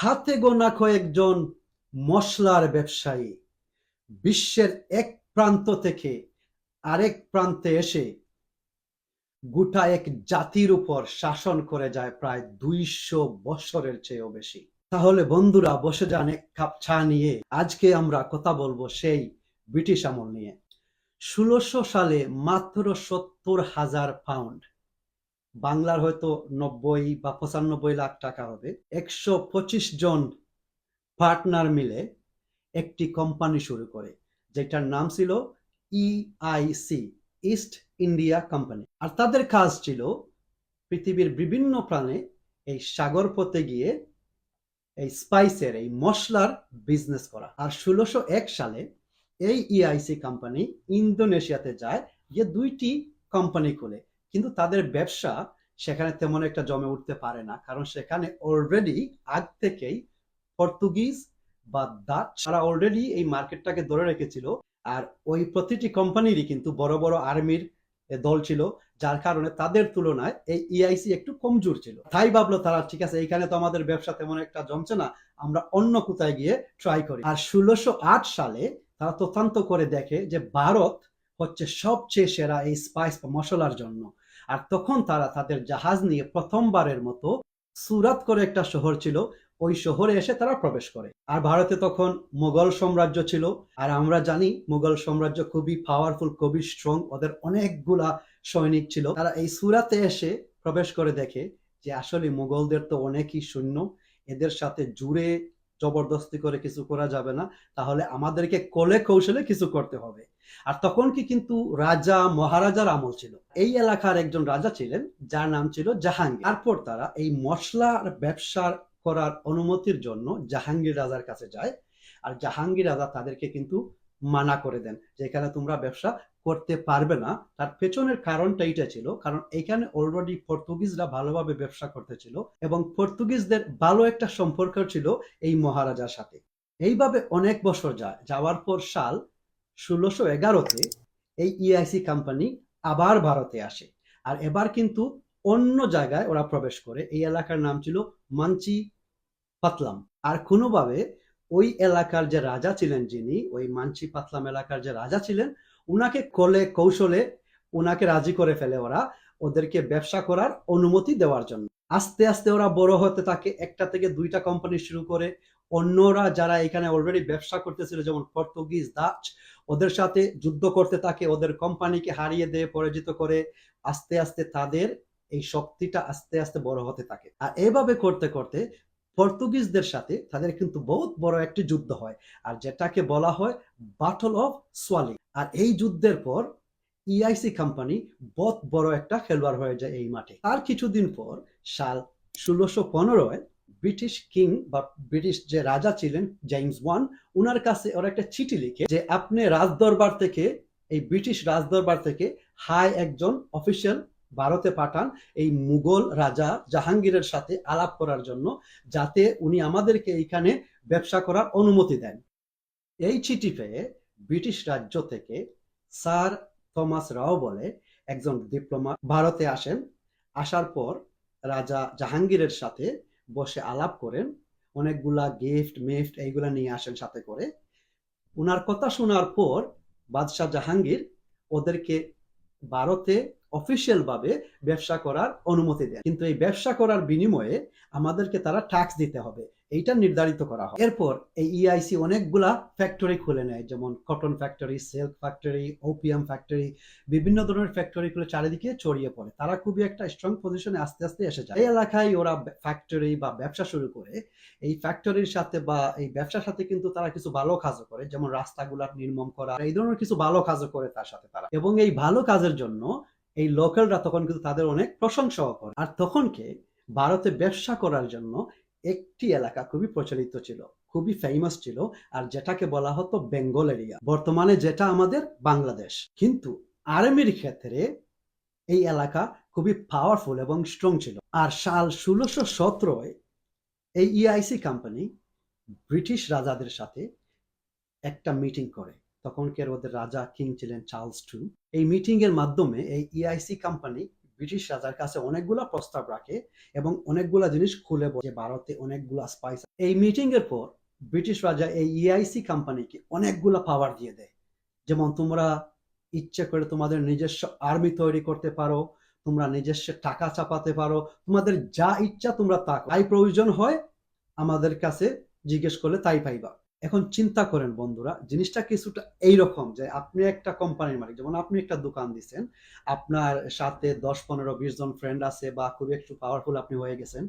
হাতে গোনা কয়েকজন মশলার ব্যবসায়ী। বিশ্বের এক প্রান্ত থেকে আরেক প্রান্তে এসে গোটা এক জাতির উপর শাসন করে যায় প্রায় দুইশো বছরের চেয়েও বেশি। তাহলে বন্ধুরা, বসে যান, এক কাপ চা নিয়ে। আজকে আমরা কথা বলব সেই ব্রিটিশ আমল নিয়ে। ষোলোশো সালে মাত্র সত্তর হাজার পাউন্ড বাংলার হয়তো নব্বই বা পঁচানব্বই লাখ টাকা হবে। একশো পঁচিশ জন পার্টনার মিলে একটি কোম্পানি শুরু করে, যেটার নাম ছিল E EIC East India company আর তাদের কাজ ছিল পৃথিবীর বিভিন্ন প্রাণে এই সাগর পথে গিয়ে এই স্পাইসের এই মশলার বিজনেস করা। আর ষোলোশো এক সালে এই ইআইসি কোম্পানি ইন্দোনেশিয়াতে যায় যে দুইটি কোম্পানি খোলে। কিন্তু তাদের ব্যবসা সেখানে তেমন একটা জমে উঠতে পারে না। কারণ সেখানে অলরেডি আগ থেকেই পর্তুগিজ বা ডাচ তারা অলরেডি এই মার্কেটটাকে ধরে রেখেছিল। আর ওই প্রতিটি কোম্পানিরই কিন্তু বড় বড় আর্মির দল ছিল, যার কারণে তাদের তুলনায় এই ইআইসি একটু কমজোর ছিল। তাই ভাবলো তারা, ঠিক আছে, এইখানে তো আমাদের ব্যবসা তেমন একটা জমছে না, আমরা অন্য কোথায় গিয়ে ট্রাই করি। আর ষোলোশো সালে তারা তথান্ত করে দেখে যে ভারত হচ্ছে সবচেয়ে সেরা এই স্পাইস বা মশলার জন্য। আর তখন তারা তাদের জাহাজ নিয়ে প্রথমবারের মতো সুরাত করে একটা শহর ছিল। ওই শহরে এসে তারা প্রবেশ করে। আর ভারতে তখন মুঘল সাম্রাজ্য ছিল। আর আমরা জানি মুঘল সাম্রাজ্য খুবই পাওয়ারফুল খুবই স্ট্রং ওদের অনেকগুলা সৈনিক ছিল। তারা এই সুরাতে এসে প্রবেশ করে দেখে যে আসলে মোগলদের তো অনেকই শূন্য এদের সাথে জুড়ে জবরদস্তি করে কিছু করা যাবে না, তাহলে আমাদেরকে কলে কৌশলে কিছু করতে হবে। আর তখন কি কিন্তু রাজা, মহারাজার আমল ছিল। এই এলাকার একজন রাজা ছিলেন, যার নাম ছিল জাহাঙ্গীর। তারপর তারা এই মশলার ব্যবসার করার অনুমতির জন্য জাহাঙ্গীর রাজার কাছে যায়। আর জাহাঙ্গীর রাজা তাদেরকে কিন্তু মানা করে দেন, যে এখানে তোমরা ব্যবসা করতে পারবে না। তার পেছনের কারণটা এইটা ছিল, কারণ এখানে অলরেডি পর্তুগিজরা ভালোভাবে ব্যবসা করতেছিল এবং পর্তুগিজদের ভালো একটা সম্পর্ক ছিল এই মহারাজার সাথে। এইভাবে অনেক বছর যায়, যাওয়ার পর সাল ষোলোশো এগারোতে এই ইআইসি কোম্পানি আবার ভারতে আসে। আর এবার কিন্তু অন্য জায়গায় ওরা প্রবেশ করে, এই এলাকার নাম ছিল মানচি পাতলাম। আর কোনোভাবে ওই এলাকার যে রাজা ছিলেন যিনি, ওই মানচি পাতলাম এলাকার যে রাজা ছিলেন, উনাকে কলে কৌশলে উনাকে রাজি করে ফেলে ওরা, ওদেরকে ব্যবসা করার অনুমতি দেওয়ার জন্য। আস্তে আস্তে ওরা বড় হতে থাকে, একটা থেকে দুইটা কোম্পানি শুরু করে, অন্যরা যারা এখানে অলরেডি ব্যবসা করতেছিল, যেমন পর্তুগিজ ডাচ ওদের সাথে যুদ্ধ করতে থাকে, ওদের কোম্পানিকে হারিয়ে দিয়ে পরাজিত করে, আস্তে আস্তে তাদের এই শক্তিটা আস্তে আস্তে বড় হতে থাকে। আর এভাবে করতে করতে পর্তুগিজদের সাথে তাদের কিন্তু বহুত বড় একটি যুদ্ধ হয়, আর যেটাকে বলা হয় বাটল অফ সোয়ালি আর এই যুদ্ধের পর ইআইসি কোম্পানি বহুত বড় একটা খেলোয়াড় হয়ে যায় এই মাঠে। আর কিছুদিন পর সাল ষোলোশো পনেরোয় ব্রিটিশ কিং বা ব্রিটিশ যে রাজা ছিলেন জেমস ওয়ান উনার কাছে ওরা একটা চিঠি লিখে যে, আপনি রাজদরবার থেকে, এই ব্রিটিশ রাজদরবার থেকে হাই একজন অফিসিয়াল ভারতে পাঠান এই মুঘল রাজা জাহাঙ্গীরের সাথে আলাপ করার জন্য, যাতে উনি আমাদেরকে এইখানে ব্যবসা করার অনুমতি দেন। এই চিঠি পেয়ে ব্রিটিশ রাজ্য থেকে স্যার থমাস রাও বলে একজন ডিপ্লোমা ভারতে আসেন। আসার পর রাজা জাহাঙ্গীরের সাথে বসে আলাপ করেন, অনেকগুলা গিফট, মিফট এইগুলা নিয়ে আসেন সাথে করে। উনার কথা শোনার পর বাদশাহ জাহাঙ্গীর ওদেরকে ভারতে অফিসিয়াল ভাবে ব্যবসা করার অনুমতি দেয়। কিন্তু এই ব্যবসা করার বিনিময়ে আমাদেরকে তারা ট্যাক্স দিতে হবে। এইটা নির্ধারিত করা হয়। এরপর এই ইআইসি অনেকগুলা ফ্যাক্টরি খুলে নেয়, যেমন cotton factory silk factory opium factory বিভিন্ন ধরনের ফ্যাক্টরি গুলো চারিদিকে ছড়িয়ে পড়ে। তারা খুবই একটা স্ট্রং পজিশনে আস্তে আস্তে এসে যায়। এই এলাকায় ওরা ফ্যাক্টরি বা ব্যবসা শুরু করে। এই ফ্যাক্টরির সাথে বা এই ব্যবসার সাথে কিন্তু তারা কিছু ভালো কাজও করে, যেমন রাস্তাগুলা নির্মম করা, এই ধরনের কিছু ভালো কাজও করে তার সাথে তারা। এবং এই ভালো কাজের জন্য এই লোকালরা তখন কিন্তু তাদের অনেক প্রশংসাও করে। আর তখনকে ভারতে ব্যবসা করার জন্য একটি এলাকা খুবই প্রচলিত ছিল, খুবই ফেমাস ছিল, আর যেটাকে বলা হতো বেঙ্গল এরিয়া। বর্তমানে যেটা আমাদের বাংলাদেশ। কিন্তু আর্মির ক্ষেত্রে এই এলাকা খুবই পাওয়ারফুল এবং স্ট্রং ছিল। আর সাল ষোলোশো সতেরোয় এই ইআইসি কোম্পানি ব্রিটিশ রাজাদের সাথে একটা মিটিং করে। তখনকার ওদের রাজা কিং ছিলেন চার্লস টু। এই মিটিং এর মাধ্যমে এই ইআইসি কোম্পানি ব্রিটিশ রাজার কাছে অনেকগুলা প্রস্তাব রাখে এবং অনেকগুলা জিনিস খুলে বলে ভারতে অনেকগুলা স্পাইস এই মিটিং এর পর ব্রিটিশ রাজা এই ইআইসি কোম্পানিকে অনেকগুলা পাওয়ার দিয়ে দেয়। যেমন তোমরা ইচ্ছে করে তোমাদের নিজস্ব আর্মি তৈরি করতে পারো, তোমরা নিজস্ব টাকা চাপাতে পারো, তোমাদের যা ইচ্ছা তোমরা তা তাই প্রয়োজন হয় আমাদের কাছে জিজ্ঞেস করলে তাই পাইবা। এখন চিন্তা করেন বন্ধুরা, জিনিসটা কিছুটা এইরকম যে আপনি একটা কোম্পানির মালিক, যেমন আপনি একটা দোকান দিচ্ছেন আপনার সাথে দশ, পনেরো, বিশ জন ফ্রেন্ড আছে বা খুবই একটু পাওয়ারফুল আপনি হয়ে গেছেন,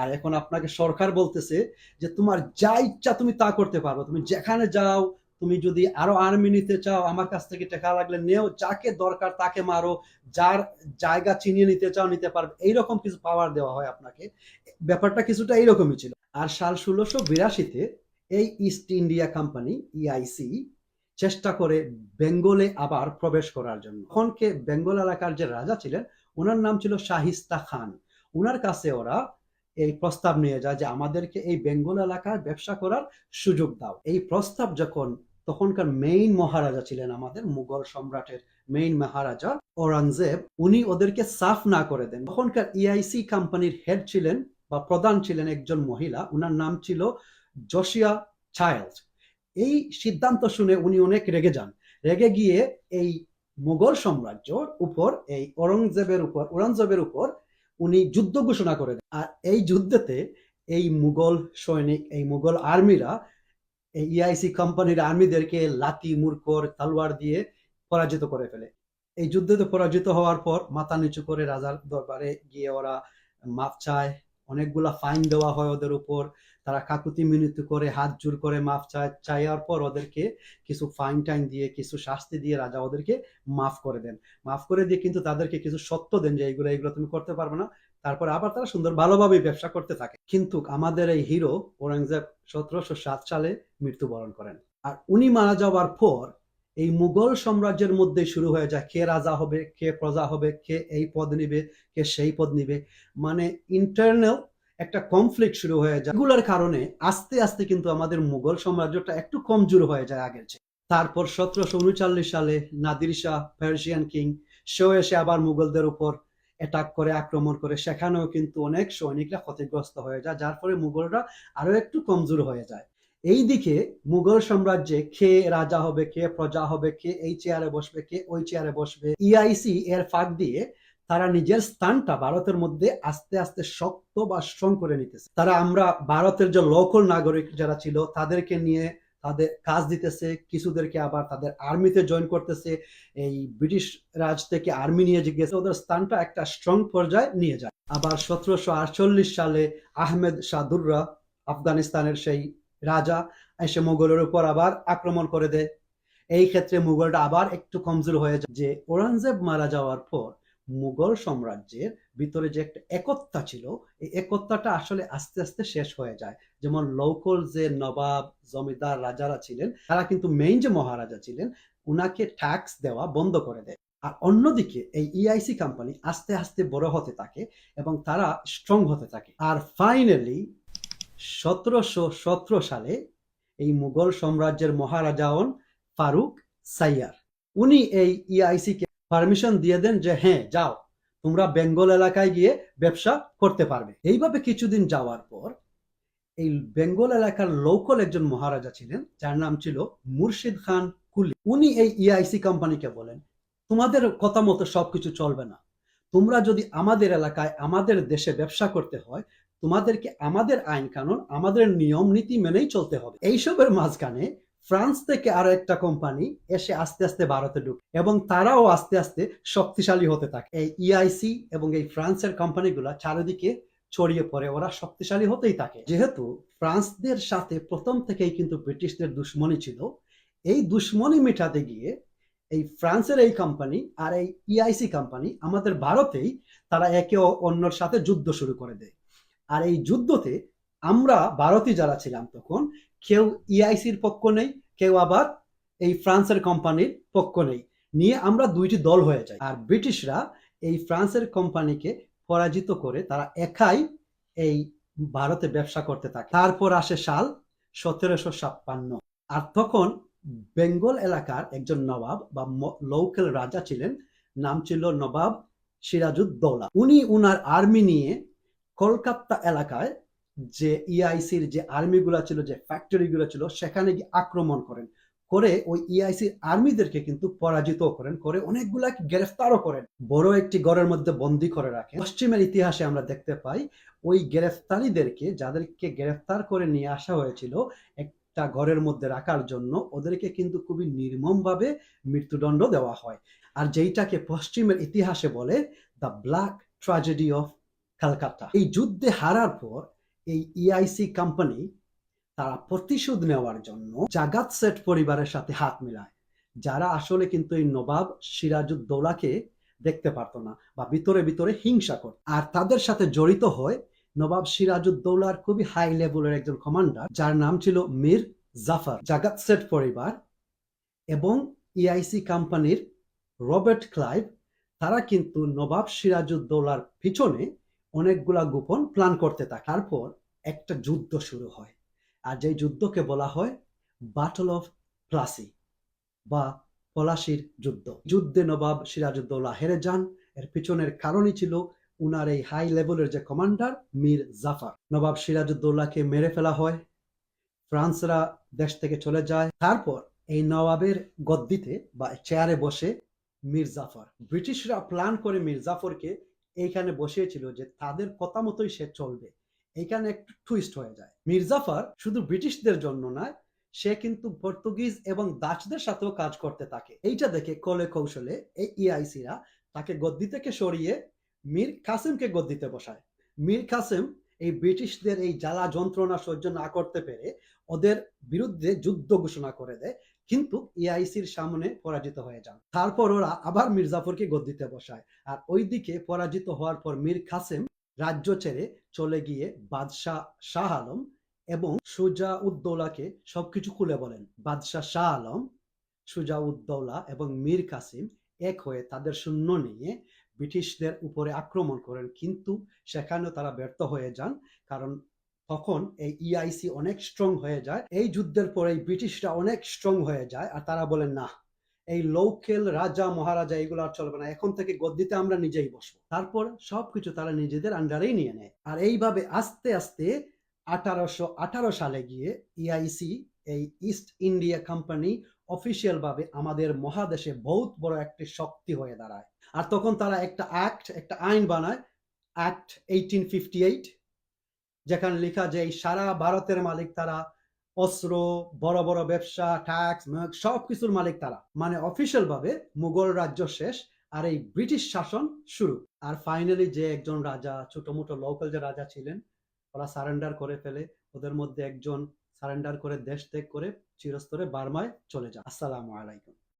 আর এখন আপনাকে সরকার বলতেছে যে তোমার যা ইচ্ছা তুমি তা করতে পারো, তুমি যেখানে যাও, তুমি যদি আরও আর্মি নিতে চাও, আমার কাছ থেকে টাকা লাগলে নেও, যাকে দরকার তাকে মারো, যার জায়গা চিনিয়ে নিতে চাও, নিতে পারবে, এইরকম কিছু পাওয়ার দেওয়া হয় আপনাকে, ব্যাপারটা কিছুটা এইরকমই ছিল। আর সাল ষোলোশো বিরাশিতে এই ইস্ট ইন্ডিয়া কোম্পানি ইআইসি চেষ্টা করে বেঙ্গলে আবার প্রবেশ করার জন্য। তখনকে বেঙ্গল এলাকার যে রাজা ছিলেন, ওনার নাম ছিল শাহিস্তা খান। ওনার কাছে ওরা এই প্রস্তাব নিয়ে যায় যে আমাদেরকে এই বেঙ্গল এলাকার ব্যবসা করার সুযোগ দাও। এই প্রস্তাব যখন, তখনকার মেইন মহারাজা ছিলেন আমাদের মুঘল সম্রাটের মেইন মহারাজা ঔরঙ্গজেব, উনি ওদেরকে সাফ না করে দেন। তখনকার ইআইসি কোম্পানির হেড ছিলেন বা প্রধান ছিলেন একজন মহিলা ওনার নাম ছিল জশিয়া চাইল্ড এই সিদ্ধান্ত শুনে উনি অনেক রেগে যান। রেগে গিয়ে এই মুঘল সাম্রাজ্যর উপর, এই ঔরঙ্গজেবের উপর ঔরঙ্গজেবের উপর উনি যুদ্ধ ঘোষণা করে দেন। আর এই যুদ্ধেতে এই মুঘল সৈনিক, এই মুঘল আর্মিরা এই ইআইসি কোম্পানির আর্মিদেরকে লাঠি মুরকর তালোয়ার দিয়ে পরাজিত করে ফেলে। এই যুদ্ধতে পরাজিত হওয়ার পর মাথা নিচু করে রাজার দরবারে গিয়ে ওরা মাপ চায় অনেকগুলা ফাইন দেওয়া হয় ওদের উপর। তারা কাকুতি মিনতি করে, হাত জোর করে, মাফ চাইয়ার পর ওদেরকে কিছু ফাইন টাইন দিয়ে, কিছু শাস্তি দিয়ে রাজা ওদেরকে মাফ করে দেন। মাফ করে দিয়ে কিন্তু তাদেরকে কিছু সত্য দেন যে এইগুলো এইগুলো তুমি করতে পারবে না। তারপর আবার তারা সুন্দর ভালোভাবে ব্যবসা করতে থাকে। কিন্তু আমাদের এই হিরো ঔরঙ্গজেব সতেরোশো সাত সালে মৃত্যুবরণ করেন। আর উনি মারা যাওয়ার পর এই মুঘল সাম্রাজ্যের মধ্যে শুরু হয়ে যায়। কে রাজা হবে, কে প্রজা হবে, কে এই পদ নিবে, কে সেই পদ নিবে। মানে ইন্টারনাল একটা কনফ্লিক্ট শুরু হয়ে যায়। এগুলোর কারণে আস্তে আস্তে কিন্তু আমাদের মুঘল সাম্রাজ্যটা একটু কমজোর হয়ে যায় আগের চেয়ে। তারপর সতেরোশো উনচল্লিশ সালে নাদির শাহ পার্সিয়ান কিং সেও এসে আবার মুঘলদের উপর অ্যাটাক করে, আক্রমণ করে। সেখানেও কিন্তু অনেক সৈনিকরা ক্ষতিগ্রস্ত হয়ে যায়, যার ফলে মুঘলরা আরও একটু কমজোর হয়ে যায়। এই দিকে মুঘল সাম্রাজ্যে কে রাজা হবে, কে প্রজা হবে, কে এই চেয়ারে বসবে, কে ওই চেয়ারে বসবে ইআইসি এর ফাঁক দিয়ে তারা নিজের স্থানটা ভারতের মধ্যে আস্তে আস্তে শক্ত বা স্ট্রং করে নিতেছে। তারা আমরা ভারতের যে লোকাল নাগরিক যারা ছিল, তাদেরকে নিয়ে তাদের কাজ দিতেছে, কিছুদেরকে আবার তাদের আর্মিতে জয়েন করতেছে, এই ব্রিটিশ রাজ থেকে আর্মি নিয়ে গেছে ওদের স্থানটা একটা স্ট্রং পর্যায়ে নিয়ে যায়। আবার সতেরোশো আটচল্লিশ সালে আহমেদ শাদুররা আফগানিস্তানের সেই রাজা এসে মুঘলের উপর আবার আক্রমণ করে দেয়। এই ক্ষেত্রে মুঘলটা আবার একটু কমজোর হয়ে যায়। যে ঔরঙ্গজেব মারা যাওয়ার পর মুঘল সাম্রাজ্যের ভিতরে যে একটা একত্তা ছিল, এই একত্তাটা আসলে আস্তে আস্তে শেষ হয়ে যায়। যেমন লোকাল যে নবাব জমিদার রাজারা ছিলেন, তারা কিন্তু মেইন যে মহারাজা ছিলেন, উনাকে ট্যাক্স দেওয়া বন্ধ করে দেয়। আর অন্যদিকে এই ইআইসি কোম্পানি আস্তে আস্তে বড় হতে থাকে এবং তারা স্ট্রং হতে থাকে। আর ফাইনালি সতেরোশো সতেরো সালে এই মুঘল সাম্রাজ্যের মহারাজা হন ফারুক সাইয়ার। উনি এই ইআইসি কে পারমিশন দিয়ে দেন যে হ্যাঁ যাও, তোমরা বেঙ্গল এলাকায় গিয়ে ব্যবসা করতে পারবে। এইভাবে কিছুদিন যাওয়ার পর এই বেঙ্গল এলাকার লোকাল একজন মহারাজা ছিলেন, যার নাম ছিল মুর্শিদ খান কুলি। উনি এই ইআইসি কোম্পানিকে বলেন, তোমাদের কথা মতো সবকিছু চলবে না। তোমরা যদি আমাদের এলাকায়, আমাদের দেশে ব্যবসা করতে হয় তোমাদেরকে আমাদের আইন কানুন আমাদের নিয়ম, নীতি মেনেই চলতে হবে। এইসবের মাঝখানে ফ্রান্স থেকে আরও একটা কোম্পানি এসে আস্তে আস্তে ভারতে ঢুকে এবং তারাও আস্তে আস্তে শক্তিশালী হতে থাকে। এই ইআইসি এবং এই ফ্রান্সের কোম্পানিগুলা চারিদিকে ছড়িয়ে পড়ে, ওরা শক্তিশালী হতেই থাকে। যেহেতু ফ্রান্সদের সাথে প্রথম থেকেই কিন্তু ব্রিটিশদের দুশ্মনী ছিল, এই দুশ্মনী মেটাতে গিয়ে এই ফ্রান্সের এই কোম্পানি আর এই ইআইসি কোম্পানি আমাদের ভারতেই তারা একে অন্যর সাথে যুদ্ধ শুরু করে দেয়। আর এই যুদ্ধতে আমরা ভারতীয় যারা ছিলাম তখন, কেউ ইআইসির পক্ষ নেই, কেউ আবার এই ফ্রান্সের কোম্পানির পক্ষ নেই। নিয়ে আমরা দুইটি দল হয়ে যাই। আর ব্রিটিশরা এই ফ্রান্সের কোম্পানিকে পরাজিত করে তারা একাই এই ভারতে ব্যবসা করতে থাকে। তারপর আসে সাল সতেরোশো ছাপ্পান্ন। আর তখন বেঙ্গল এলাকার একজন নবাব বা লোকাল রাজা ছিলেন, নাম ছিল নবাব সিরাজউদ্দৌলা উনি উনার আর্মি নিয়ে কলকাতা এলাকায় যে ইআইসির যে আর্মিগুলো ছিল, যে ফ্যাক্টরিগুলো ছিল, সেখানে গিয়ে আক্রমণ করেন। করে ওই ইআইসির আর্মিদেরকে কিন্তু পরাজিত করেন, করে অনেকগুলা গ্রেফতারও করেন। বড় একটি গড়ের মধ্যে বন্দি করে রাখেন। পশ্চিমের ইতিহাসে আমরা দেখতে পাই, ওই গ্রেফতারিদেরকে, যাদেরকে গ্রেফতার করে নিয়ে আসা হয়েছিল একটা ঘরের মধ্যে রাখার জন্য, ওদেরকে কিন্তু খুবই নির্মমভাবে মৃত্যুদণ্ড দেওয়া হয়। আর যেইটাকে পশ্চিমের ইতিহাসে বলে the black tragedy of Kolkata. এই যুদ্ধে হারার পর এই ইআইসি কোম্পানি তারা প্রতিশোধ নেওয়ার জন্য জাগাত সেট পরিবারের সাথে হাত মিলায়, যারা আসলে কিন্তু এই নবাব সিরাজউদ্দৌলাকে দেখতে পারতো না বা ভিতরে ভিতরে হিংসা করত। আর তাদের সাথে জড়িত হয় নবাব সিরাজউদ্দৌলার খুবই হাই লেভেলের একজন কমান্ডার যার নাম ছিল মীর জাফর। জাগাত সেট পরিবার এবং ইআইসি কোম্পানির রবার্ট ক্লাইভ, তারা কিন্তু নবাব সিরাজউদ্দৌলার পিছনে অনেকগুলা গোপন প্ল্যান করতে থাকে। তারপর একটা যুদ্ধ শুরু হয়। আর যে যুদ্ধকে বলা হয় বাটল অফ প্লাসি বা পলাশির যুদ্ধ। যুদ্ধে নবাব সিরাজউদ্দৌলা হেরে যান। এর পিছনের কারণই ছিল উনার এই হাই লেভেলের যে কমান্ডার মীর জাফার। নবাব সিরাজউদ্দৌলাকে মেরে ফেলা হয়। ফ্রান্সরা দেশ থেকে চলে যায়। তারপর এই নবাবের গদ্দিতে বা চেয়ারে বসে মীর জাফর। ব্রিটিশরা প্ল্যান করে মীর জাফরকে এইখানে বসিয়েছিল যে তাদের কথা মতোই সে চলবে। এইখানে একটু টুইস্ট হয়ে যায়। মীর জাফর শুধু ব্রিটিশদের জন্য নয়, সে কিন্তু পর্তুগিজ এবং ডাচদের সাথেও কাজ করতে থাকে। এইটা দেখে কলে কৌশলে এই ইআইসিরা তাকে গদ্দি থেকে সরিয়ে মীর কাসিমকে গদ্দিতে বসায়। মীর কাসিম এই ব্রিটিশদের এই জ্বালা যন্ত্রণা সহ্য না করতে পেরে ওদের বিরুদ্ধে যুদ্ধ ঘোষণা করে দেয় কিন্তু ইআইসির সামনে পরাজিত হয়ে যান। তারপর ওরা আবার মির্জাফরকে গদ্দিতে বসায়। আর ওইদিকে পরাজিত হওয়ার পর মীর কাসেম রাজ্য ছেড়ে চলে গিয়ে বাদশাহ শাহ আলম এবং সুজা উদ্দৌলাকে সবকিছু খুলে বলেন। বাদশাহ শাহ আলম সুজা উদ্দৌলা এবং মীর কাসিম এক হয়ে তাদের শূন্য নিয়ে ব্রিটিশদের উপরে আক্রমণ করেন। কিন্তু সেখানেও তারা ব্যর্থ হয়ে যান। কারণ তখন এই ইআইসি অনেক স্ট্রং হয়ে যায়। এই যুদ্ধের পরে ব্রিটিশরা অনেক স্ট্রং হয়ে যায় আর তারা বলেন না, এই লোকেল রাজা, মহারাজা এগুলো আর চলবে না। এখন থেকে গদ্দিতে আমরা নিজেই বসবো। তারপর সবকিছু তারা নিজেদের আন্ডারেই নিয়ে নেয়। আর এইভাবে আস্তে আস্তে আঠারোশো আঠারো সালে গিয়ে ইআইসি এই ইস্ট ইন্ডিয়া কোম্পানি অফিসিয়াল ভাবে আমাদের মহাদেশে বহুত বড় একটি শক্তি হয়ে দাঁড়ায়। আর তখন তারা একটা অ্যাক্ট একটা আইন বানায় অ্যাক্ট এইটিন ফিফটি এইট যেখানে লেখা যে সারা ভারতের মালিক তারা, অস্ত্র, বড় বড় ব্যবসা ট্যাক্স সব কিছুর মালিক তারা। মানে অফিসিয়াল ভাবে মুঘল রাজ্য শেষ আর এই ব্রিটিশ শাসন শুরু। আর ফাইনালি যে একজন রাজা, ছোট মোটো লোকাল যে রাজা ছিলেন, ওরা সারেন্ডার করে ফেলে। ওদের মধ্যে একজন সারেন্ডার করে দেশ ত্যাগ করে চিরস্তরে বার্মায় চলে যায় আসসালামু আলাইকুম।